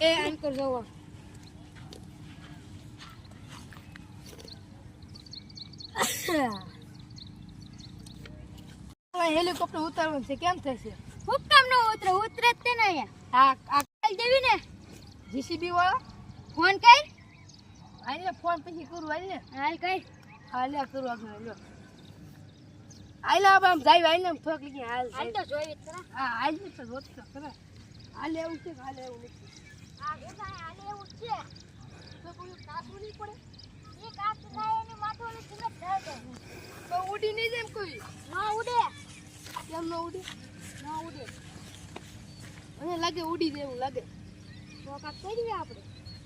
એ anchor જવા. Helicopter ઉતારવાનું છે કેમ થશે? હું કામ નો ઉતરે ઉતરે જ તે ને અહીંયા. આ કાલ દેવી ને? જીસીબી વાળા? ફોન કર. આને ફોન પછી કરું આને હાલ કર. હાલે કરું આગળ લ્યો આઈલા આમ જાય આમ થોક લીધી હાલ હાલ તો જોઈ હા હાલ તો રોજ તો ખરા. હાલે એવું છે હાલે એવું નથી? આ ગોસા હાલે એવું છે. તો કોઈ કાસું નહીં પડે. એ કાચ ના એની માથું ઓલી તો ઉડી નહીં જેમ કોઈ? ના ઉડે. કેમ ન ઉડે? ના ઉડે. મને લાગે ઉડી જેવું એવું લાગે. તો કાક કરી આપણે.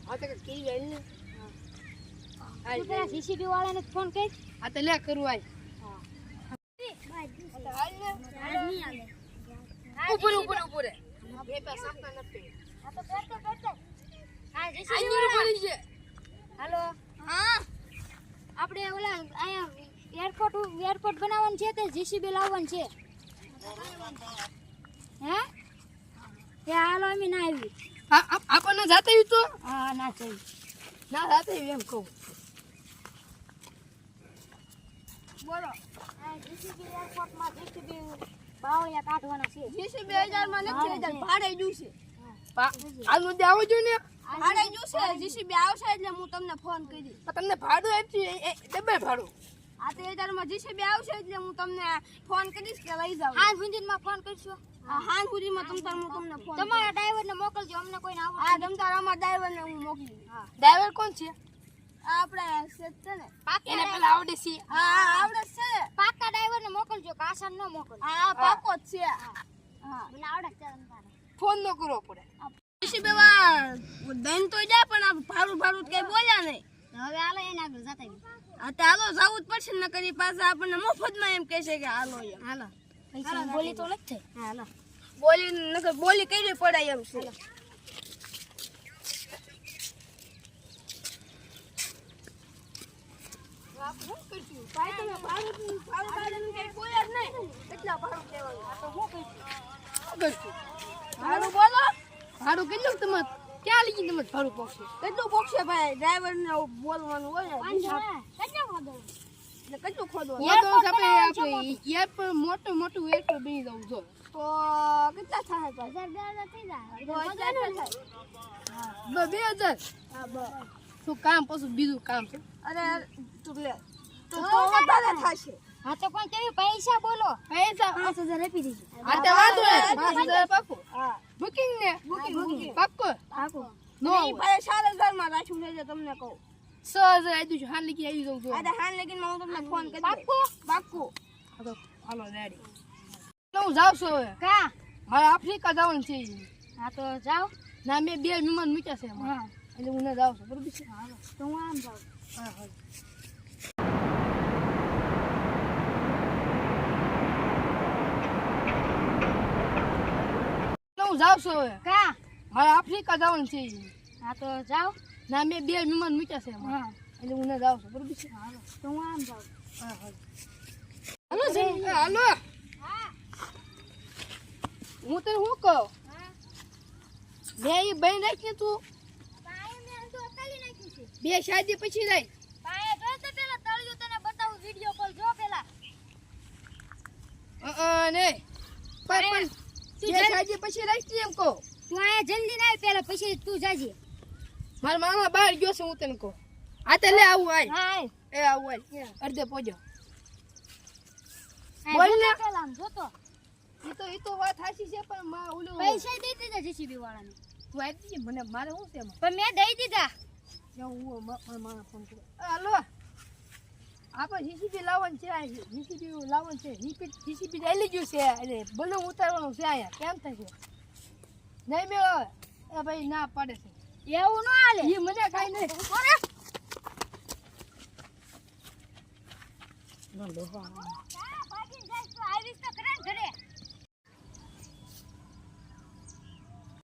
આ તો ને. તું પેલા સીસીટીવી વાળાને ફોન કર. આ તો લે કરું આય હા. ઉપર ઉપર ઉપર. હાલો. હા. આપણે ઓલા અહીંયા એરપોર્ટ એરપોર્ટ બનાવવાનું છે તે જીસીબી લાવવાનું છે. હે? એ હાલો અમે ના આવી આપણને જાતે આવ્યું તો? હા ના ચાલ ના જાતે આવ્યું એમ કહું. બોલો. જીસીબી એરપોર્ટમાં જીસીબી બાવળિયા કાઢવાના છે. જીસી 2000 માં નથી હા, હજાર છે. ભાડે જોઈશે હાલ મુદ્દે આવો ને. ભાડે જોઈશે જીસીબી આવશે એટલે હું તમને ફોન કરી તમને ભાડું આપ્યું એ ડબલ ભાડું. આ તે હજારમાં જીસીબી આવશે એટલે હું તમને ફોન કરીશ કે લઈ જાવ હા ગુંજીનમાં ફોન કરશો. હાન સુધીમાં તમ તાર હું તમને ફોન તમારા ડ્રાઈવરને મોકલજો અમને કોઈને આવો આ તમ તાર અમારા ડ્રાઈવર ને હું મોકલી ડ્રાઈવર કોણ છે? આ આપણા છે ને. એને પેલા આવડે છે. હા આવડે છે. કાસાન ન મોકલજો હા પાકો જ છે. હા. મને આવડે છે તમારે ફોન નો કરવો પડે. ઋષિ બેવા દઈને તો જા પણ આ ભાડું ભારું કઈ બોલ્યા નહીં. હવે હાલો એને આગળ જતા હા તો હાલો જવું જ પડશે ને કરી પાછા આપણને મફતમાં એમ કહેશે કે હાલો એમ. હાલો. પૈસા બોલી તો નથી હાલો બોલી નકર બોલી કરવી પડે એમ છે? ભાડું બોલો. ભાડું કેટલું તમે ક્યાં લઈ તમે ભાડું પોક્ષે કેટલું પોક્ષે ભાઈ? ડ્રાઈવરને બોલવાનું હોય ને કેટલું ખોદવાનું? આપણે આપણે મોટું મોટું એરપોર્ટ બની જવું જો. તો કેટલા થાય બે હજાર શું કામ પછી બીજું કામ છે. અરે તું લે. તો તો વધારે થશે. હા તો પણ કેવી? પૈસા બોલો. પૈસા? પાંચ હજાર આપી દીજો. આ તો વાંધો નહીં. 5000 પાકો. હા. બુકિંગ ને? Booking, booking. પાકો? આપો નો ભાઈ ચાર હજારમાં રાખ્યું છે તમને કહું. છ હજાર આવી છું. હાલ લગી આવી જાઉં છું. અરે હાલ લગી હું તમને ફોન કરી પાકું? પાકું. હાલો રેડી હું જાઉં છું હવે. કા? મારે આફ્રિકા જવાનું છે હા તો જાઓ. ના મેં બે મહેમાન મૂક્યા છે હા. એટલે હું જાઉં છું. બરોબર છે? તો હું આમ જાઉં. હા હા. હું જાઉં છું હવે. કા? મારે આફ્રિકા જવાનું છે હા તો જાઓ. ના મેં બે વિમાન મૂક્યા છે. હા. એટલે હું જાઉં છું. બરોબર છે? તો હું આમ જાઉં. હા હા. હાલો છે હાલો. હા. હું તને શું કહું? હા. બે એ બહેન રાખી તું પાયે મેં તો અકાલી નાખ્યું છે બે શાદી પછી લઈ. પાયે જો તો પેલા તળિયું તને બતાવું વિડિયો કોલ જો પેલા. અ ને. પણ પણ તું શાદી પછી એમ તું જલ્દી ના પેલા પછી તું જાજે. મારા મામા બહાર ગયો છે હું તને કહું. આ તે લે આવું આય. હાય એ આવું આય. અડધે પોજો. બોલ ને. પેલા જોતો. એ તો એ તો વાત સાચી છે પણ માં ઓલું પૈસા દઈ દીધા જીસીબી વાળાને. તું દે મને મારે શું છે પણ મેં દઈ દીધા. હાલો. આપણે જીસીબી લાવવાનું છે જીસીબી લાવવાનું છે. જીસીબી લઈ ગયું છે. એટલે બલૂન ઉતારવાનું છે અહીંયા. કેમ થશે? નહીં મેળ એ ભાઈ ના પાડે છે. એવું ન હાલે. એ મજા કાંઈ નહીં.